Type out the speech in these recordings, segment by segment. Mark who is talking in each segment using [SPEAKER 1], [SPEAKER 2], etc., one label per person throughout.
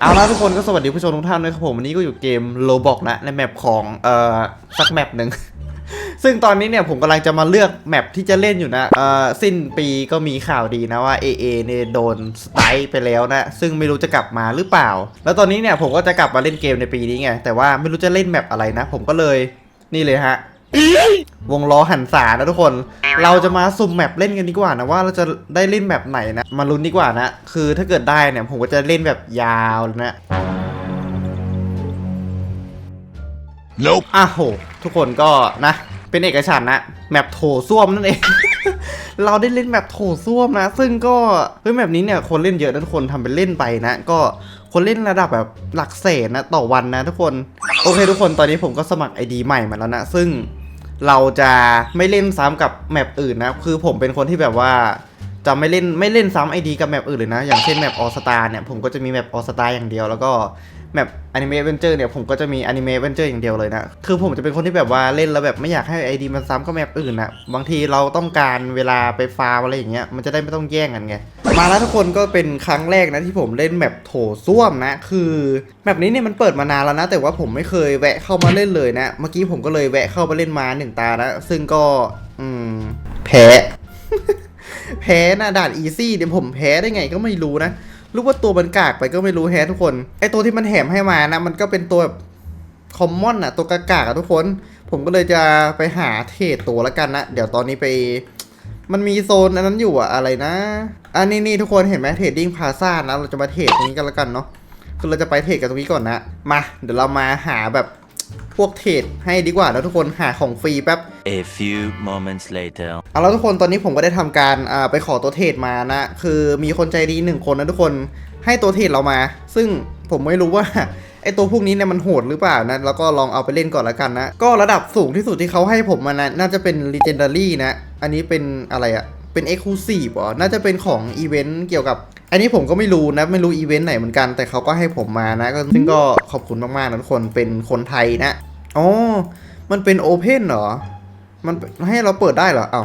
[SPEAKER 1] เอาละทุกคนก็สวัสดีผู้ชมทุกท่านด้วยครับผมวันนี้ก็อยู่เกมโลบอกนะในแมปของเอ่อสักแมปหนึ่ง ซึ่งตอนนี้เนี่ยผมกำลังจะมาเลือกแมปที่จะเล่นอยู่นะเอ่อสิ้นปีก็มีข่าวดีนะว่า AA เนี่ยโดนสไตล์ไปแล้วนะ ซึ่งไม่รู้จะกลับมาหรือเปล่า แล้วตอนนี้เนี่ยผมก็จะกลับมาเล่นเกมในปีนี้ไงแต่ว่าไม่รู้จะเล่นแมปอะไรนะ ผมก็เลยนี่เลยฮะ วงล้อหันษานะทุกคน เราจะมาสุ่มแมปเล่นกันดีกว่านะว่าเราจะได้เล่นแมปไหนนะ มาลุ้นดีกว่านะ คือถ้าเกิดได้เนี่ยผมก็จะเล่นแบบยาวเลยนะ
[SPEAKER 2] Nope.
[SPEAKER 1] อ้าวโห ทุกคนก็นะ เป็นเอกฉันท์นะ แมปโถส้วมนั่นเอง เราได้เล่นแมปโถส้วมนะ ซึ่งก็เฮ้ยแมปนี้เนี่ยคนเล่นเยอะนะทุกคนทำเป็นเล่นไปนะ ก็คนเล่นระดับแบบหลักแสนนะต่อวันนะทุกคน โอเคทุกคนตอนนี้ผมก็สมัคร ID ใหม่มาแล้วนะ ซึ่ง เราจะไม่เล่นซ้ำกับแมปอื่นนะ คือผมเป็นคนที่แบบว่าจะไม่เล่นไม่เล่นซ้ำไอดีกับแมปอื่นเลยนะ อย่างเช่นแมปออสตาเนี่ยผมก็จะมีแมปออสตาอย่างเดียวแล้วก็ แมปอนิเมะเวนเจอร์เนี่ยผมก็จะมีอนิเมะเวนเจอร์อย่างเดียวเลยนะ คือผมจะเป็นคนที่แบบว่าเล่นแล้วแบบไม่อยากให้ไอดีมันซ้ำกับแมปอื่นนะบางทีเราต้องการเวลาไปฟาร์มอะไรอย่างเงี้ยมันจะได้ไม่ต้องแย่งกันไง มาแล้วทุกคนก็เป็นครั้งแรกนะที่ผมเล่นแมปโถส้วมนะ คือแมปนี้เนี่ยมันเปิดมานานแล้วนะ แต่ว่าผมไม่เคยแวะเข้ามาเล่นเลยนะ เมื่อกี้ผมก็เลยแวะเข้ามาเล่นมาหนึ่งตานะ ซึ่งก็อืมแพ้ แพ้นะด่านอีซี่เดี๋ยวผมแพ้ได้ไงก็ไม่รู้นะ รู้ว่าตัวมันกากไปก็ไม่รู้แฮะทุกคน ไอตัวที่มันแถมให้มานะ มันก็เป็นตัวแบบคอมมอนอะตัวกากๆอะทุกคน ผมก็เลยจะไปหาเทรดตัวแล้วกันนะ เดี๋ยวตอนนี้ไป มันมีโซนอันนั้นอยู่อะอะไรนะ อันนี้นี่ทุกคนเห็นไหมเทรดดิ้งพาซ่านะ เราจะมาเทรดตรงนี้กันแล้วกันเนาะ คือเราจะไปเทรดกันตรงนี้ก่อนนะ มา เดี๋ยวเรามาหาแบบ พวกเทรดให้ดีกว่านะทุกคนหาของฟรีแป๊บ
[SPEAKER 3] A few moments later.
[SPEAKER 1] เอาแล้วทุกคนตอนนี้ผมก็ได้ทำการอ่าไปขอตัวเทรดมานะคือมีคนใจดีหนึ่งคนนะทุกคนให้ตัวเทรดเรามา ซึ่งผมไม่รู้ว่าไอตัวพวกนี้เนี่ยมันโหดหรือเปล่านะแล้วก็ลองเอาไปเล่นก่อนละกันนะ ก็ระดับสูงที่สุดที่เขาให้ผมมานะน่าจะเป็น Legendary นะ อันนี้เป็นอะไรอะ เป็น Exclusive เหรอน่าจะเป็นของอีเวนต์เกี่ยวกับ อันนี้ผมก็ไม่รู้นะ ไม่รู้อีเวนต์ไหนเหมือนกัน แต่เขาก็ให้ผมมานะก็ซึ่งก็ขอบคุณมากๆนะทุกคนเป็นคนไทยนะอ๋อมันเป็นโอเพนเหรอ มันให้เราเปิดได้เหรอเอ้า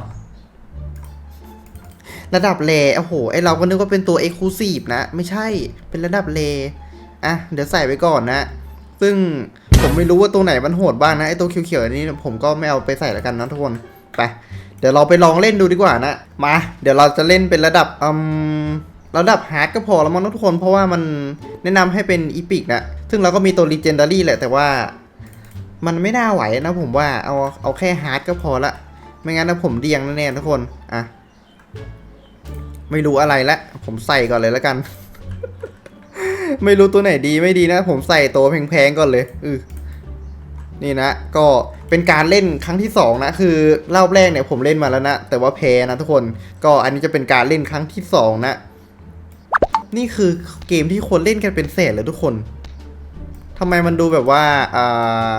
[SPEAKER 1] ระดับเลโอ้โห ไอเราก็นึกว่าเป็นตัว Exclusive นะ ไม่ใช่ เป็นระดับเลอะ เดี๋ยวใส่ไว้ก่อนนะ ซึ่งผมไม่รู้ว่าตัวไหนมันโหดบ้างนะ ไอตัวเขียวๆอันนี้ผมก็ไม่เอาไปใส่แล้วกันนะทุกคน ไป เดี๋ยวเราไปลองเล่นดูดีกว่านะ มา เดี๋ยวเราจะเล่นเป็นระดับอืมระดับฮาร์ดก็พอแล้วมั้งทุกคนเพราะว่ามันแนะนำให้เป็นอีพิกนะ ซึ่งเราก็มีตัว Legendary แหละแต่ว่า มันไม่น่าไหวนะผมว่าเอาเอาแค่ฮาร์ดก็พอละ ไม่งั้นนะผมเดียงแน่ๆทุกคน อะ ไม่รู้อะไรละ ผมใส่ก่อนเลยแล้วกัน ไม่รู้ตัวไหนดีไม่ดีนะ ผมใส่ตัวแพงๆก่อนเลยอือ นี่นะ ก็เป็นการเล่นครั้งที่สองนะ คือรอบแรกเนี่ยผมเล่นมาแล้วนะ แต่ว่าแพ้นะทุกคน ก็อันนี้จะเป็นการเล่นครั้งที่สองนะ นี่คือเกมที่คนเล่นกันเป็นแสนเลยทุกคนทำไมมันดูแบบว่าอ่า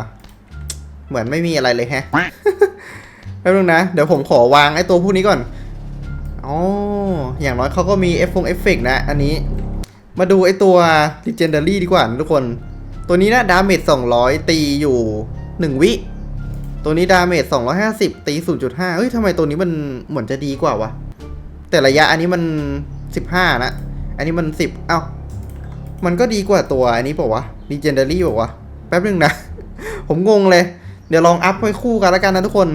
[SPEAKER 1] เหมือนไม่มีอะไรเลยแฮะแป๊บนึงนะ เดี๋ยวผมขอวางไอ้ตัวพวกนี้ก่อน อ๋อ อย่างน้อยเขาก็มีเอฟฟงเอฟเฟกนะ อันนี้ มาดูไอ้ตัว Legendary ดีกว่านะทุกคน ตัวนี้นะดาเมจ200 ตีอยู่ 1 วิ ตัวนี้ดาเมจ250 ตี 0.5 เฮ้ยทำไมตัวนี้มันเหมือนจะดีกว่าวะ แต่ระยะอันนี้มัน 15 นะ อันนี้มัน 10 เอ้า มันก็ดีกว่าตัวอันนี้เปล่าวะ Legendary เปล่าวะ แป๊บนึงนะ ผมงงเลย เดี๋ยวลองอัพไว้คู่กันแล้วกันนะทุกคน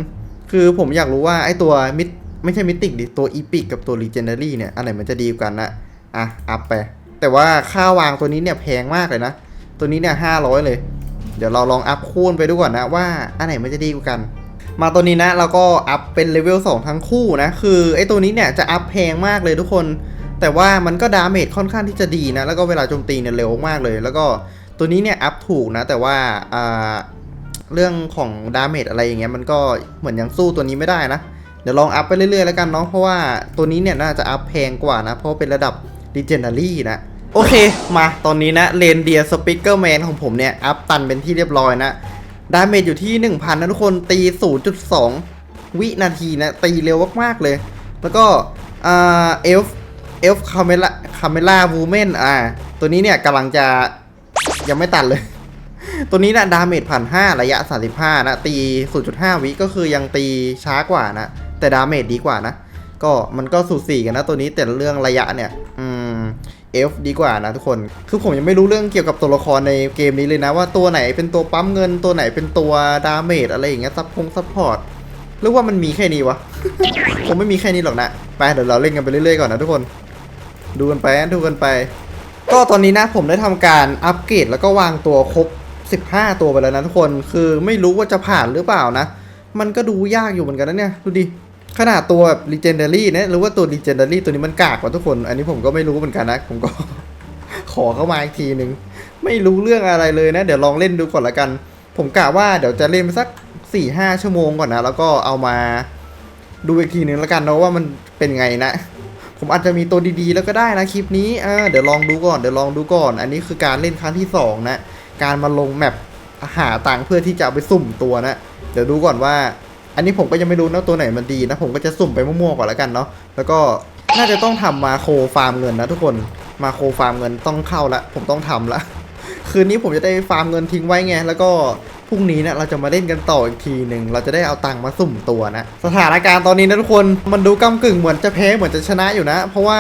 [SPEAKER 1] คือผมอยากรู้ว่าไอ้ตัวมิดไม่ใช่มิติกดิ ตัวอีพิกกับตัว Legendary เนี่ย อันไหนมันจะดีกว่ากันนะ อะ อัพไป แต่ว่าค่าวางตัวนี้เนี่ยแพงมากเลยนะ ตัวนี้เนี่ยห้าร้อยเลย เดี๋ยวเราลองอัพคูณไปดูก่อนนะว่าอันไหนมันจะดีกว่ากัน มาตัวนี้นะเราก็อัพเป็นเลเวล2ทั้งคู่นะ คือไอ้ตัวนี้เนี่ยจะอัพแพงมากเลยทุกคน แต่ว่ามันก็ดาเมจค่อนข้างที่จะดีนะ แล้วก็เวลาโจมตีเนี่ยเร็วมากเลย แล้วก็ตัวนี้เนี่ยอัพถูกนะ แต่ว่าอ่าเรื่องของดาเมจอะไรอย่างเงี้ยมันก็เหมือนยังสู้ตัวนี้ไม่ได้นะ เดี๋ยวลองอัพไปเรื่อยๆแล้วกันเนาะเพราะว่าตัวนี้เนี่ยน่าจะอัพแพงกว่านะ เพราะเป็นระดับ Legendary นะ โอเค มาตอนนี้นะเลนเดียสปิเกอร์แมนของผมเนี่ย อัพตันเป็นที่เรียบร้อยนะดาเมจอยู่ที่ 1,000 นะทุกคนตี 0.2 วินาทีนะ ตีเร็วมาก ๆ เลย แล้วก็เอลฟ์เอลฟ์คาเมล่าคาเมล่าวูแมนอ่า ตัวนี้เนี่ยกำลังจะยังไม่ตันเลย ตัวนี้นะดาเมจผ่าน5ระยะ 35 นะ ตี 0.5 วิก็คือยังตีช้ากว่านะ แต่ดาเมจดีกว่านะ ก็มันก็สูสีกันนะ ตัวนี้แต่เรื่องระยะเนี่ย อื F ดีกว่านะทุกคน คือผมยังไม่รู้เรื่องเกี่ยวกับตัวละครในเกมนี้เลยนะว่าตัวไหนเป็นตัวปั๊มเงินตัวไหนเป็นตัวดาเมจอะไรอย่างเงี้ยซับพงซัพพอร์ตหรือว่ามันมีแค่นี้วะคงไม่มีแค่นี้หรอกนะ ไปเดี๋ยวเราเล่นกันไปเรื่อยๆก่อนนะทุกคน ดูกันไปดูกันไป ก็ตอนนี้นะผมได้ทำการอัปเกรดแล้วก็วางตัวครบ 15 ตัวไปแล้วนะทุกคน คือไม่รู้ว่าจะผ่านหรือเปล่านะ มันก็ดูยากอยู่เหมือนกันนะเนี่ย ดูดิ ขนาดตัวแบบ legendary เนี่ยหรือว่าตัว legendary ตัวนี้มันกากกว่าทุกคน อันนี้ผมก็ไม่รู้เหมือนกันนะ ผมก็ ขอเข้ามาอีกทีหนึ่งไม่รู้เรื่องอะไรเลยนะ เดี๋ยวลองเล่นดูก่อนละกัน ผมกะว่าเดี๋ยวจะเล่นไปสัก4-5ชั่วโมงก่อนนะ แล้วก็เอามาดูอีกทีหนึ่งละกันนะว่ามันเป็นไงนะ ผมอาจจะมีตัวดีๆ แล้วก็ได้นะคลิปนี้อ่าเดี๋ยวลองดูก่อนเดี๋ยวลองดูก่อน อันนี้คือการเล่นครั้งที่สองนะการมาลงแมปหาตังเพื่อที่จะเอาไปสุ่มตัวนะเดี๋ยวดูก่อนว่า อันนี้ผมก็ยังไม่รู้นะตัวไหนมันดีนะ ผมก็จะสุ่มไปมั่วๆก่อนแล้วกันเนาะแล้วก็น่าจะต้องทำมาโครฟาร์มเงินนะทุกคนมาโครฟาร์มเงินต้องเข้าละผมต้องทำละคืนนี้ผมจะได้ฟาร์มเงินทิ้งไว้ไงแล้วก็พรุ่งนี้เนะเราจะมาเล่นกันต่ออีกทีหนึ่งเราจะได้เอาตังค์มาสุ่มตัวนะ สถานการณ์ตอนนี้นะทุกคนมันดูก้ากึ่งเหมือนจะแพ้เหมือนจะชนะอยู่นะ เพราะว่า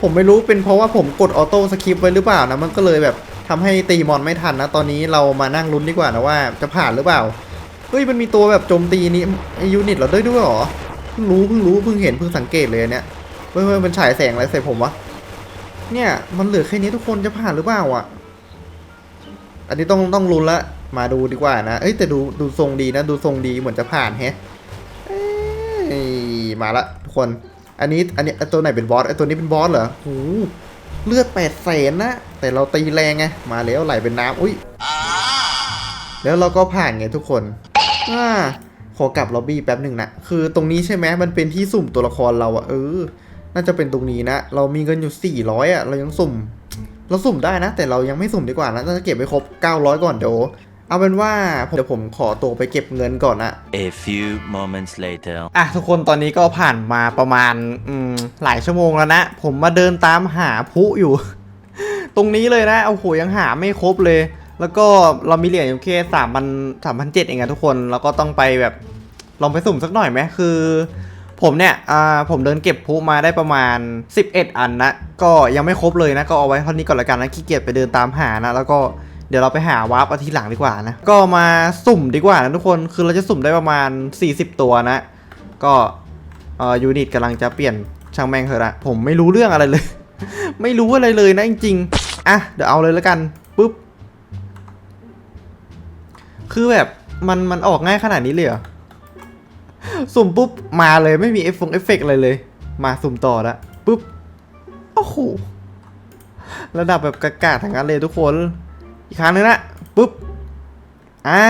[SPEAKER 1] ผมไม่รู้เป็นเพราะว่าผมกดออโต้สคริปไว้หรือเปล่านะมันก็เลยแบบทำให้ตีมอนไม่ทันนะ ตอนนี้เรามานั่งลุ้นดีกว่านะว่าจะผ่านหรือเปล่า เฮ้ยมันมีตัวแบบโจมตีนี้ไอยูนิตเราด้วยด้วยหรอเพิ่งรู้เพิ่งรู้เพิ่งเห็นเพิ่งสังเกตเลยเนี่ยเฮ้ยเมันฉายแสงอะไรใส่ผมวะเนี่ยมันเหลือแค่นี้ทุกคนจะผ่านหรือเปล่าอะ อันนี้ต้องต้องลุ้นละมาดูดีกว่านะเอ้ยแต่ดูดูทรงดีนะดูทรงดีเหมือนจะผ่านแฮะมาละทุกคน อันนี้อันนี้ไอตัวไหนเป็นบอสไอตัวนี้เป็นบอสเหรอโหเลือดแปดแสนนะแต่เราตีแรงไงมาแล้วไหลเป็นน้ำอุ้ยแล้วเราก็ผ่านไงทุกคน อ่าขอกลับล็อบบี้แป๊บหนึ่งนะ คือตรงนี้ใช่ไหมมันเป็นที่สุ่มตัวละครเราอะเออ น่าจะเป็นตรงนี้นะ เรามีเงินอยู่ 400อะเรายังสุ่ม เราสุ่มได้นะ แต่เรายังไม่สุ่มดีกว่านะน่าจะเก็บไปครบ 900 ก่อนเดี๋ยว เอาเป็นว่าผมเดี๋ยวผมขอตัวไปเก็บเงินก่อนนะ
[SPEAKER 3] A few moments later.
[SPEAKER 1] อะทุกคนตอนนี้ก็ผ่านมาประมาณอืมหลายชั่วโมงแล้วนะ ผมมาเดินตามหาพลุอยู่ ตรงนี้เลยนะโอ้โหยังหาไม่ครบเลย แล้วก็เรามีเหรียญอยู่แค่สามพันสามพันเจ็ดเองอะทุกคนแล้วก็ต้องไปแบบลองไปสุ่มสักหน่อยไหมคือ ผมเนี่ยอ่าผมเดินเก็บพุมาได้ประมาณ 11 อันนะก็ยังไม่ครบเลยนะก็เอาไว้เท่านี้ก่อนละกันนะขี้เกียจไปเดินตามหานะแล้วก็เดี๋ยวเราไปหาวาร์ปอาทิหลังดีกว่านะก็มาสุ่มดีกว่านะทุกคนคือเราจะสุ่มได้ประมาณ 40 ตัวนะ ก็เอ่อยูนิตกำลังจะเปลี่ยนช่างแม่งเถอะนะผมไม่รู้เรื่องอะไรเลย ไม่รู้อะไรเลยนะจริงๆอะเดี๋ยวเอาเลยแล้วกันปุ๊บ คือแบบมันมันออกง่ายขนาดนี้เลยเหรอ สุ่มปุ๊บมาเลยไม่มีเอฟฟงเอฟเฟกต์อะไรเลย มาสุ่มต่อละปุ๊บ โอ้โห ระดับแบบกากาทั้งนั้นเลยทุกคน อีกครั้งหนึงนะปุ๊บ อ่า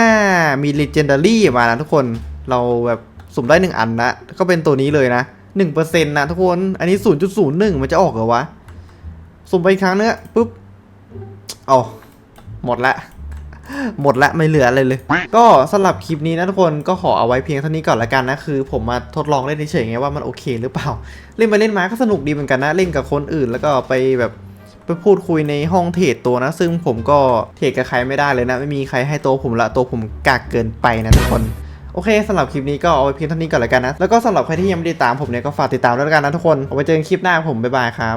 [SPEAKER 1] มี Legendary มานะทุกคน เราแบบสุ่มได้หนึ่งอันนะก็เป็นตัวนี้เลยนะหนึ่งเปอร์เซ็นต์นะทุกคน อันนี้ศูนย์จุดศูนย์หนึ่งมันจะออกเหรอวะ สุ่มไปอีกครั้งนึงอะปุ๊บอ๋อหมดละ หมดละไม่เหลืออะไรเลย ก็สำหรับคลิปนี้นะทุกคนก็ขอเอาไว้เพียงเท่านี้ก่อนละกันนะคือ ผมมาทดลองเล่นเฉยๆไงว่ามันโอเคหรือเปล่า เล่นไปเล่นมาก็สนุกดีเหมือนกันนะเล่นกับคนอื่นแล้วก็ไปแบบไปพูดคุยในห้องเทรดตัวนะ ซึ่งผมก็เทรดกับใครไม่ได้เลยนะ ไม่มีใครให้ตัวผมละตัวผมกากเกินไปนะทุกคนโอเคสำหรับคลิปนี้ก็เอาไว้เพียงเท่านี้ก่อนละกันนะ แล้วก็สำหรับใครที่ยังไม่ได้ตามผมเนี่ยก็ฝากติดตามด้วยละกันนะทุกคน เอาไว้เจอกันคลิปหน้าผม บ๊ายบายครับ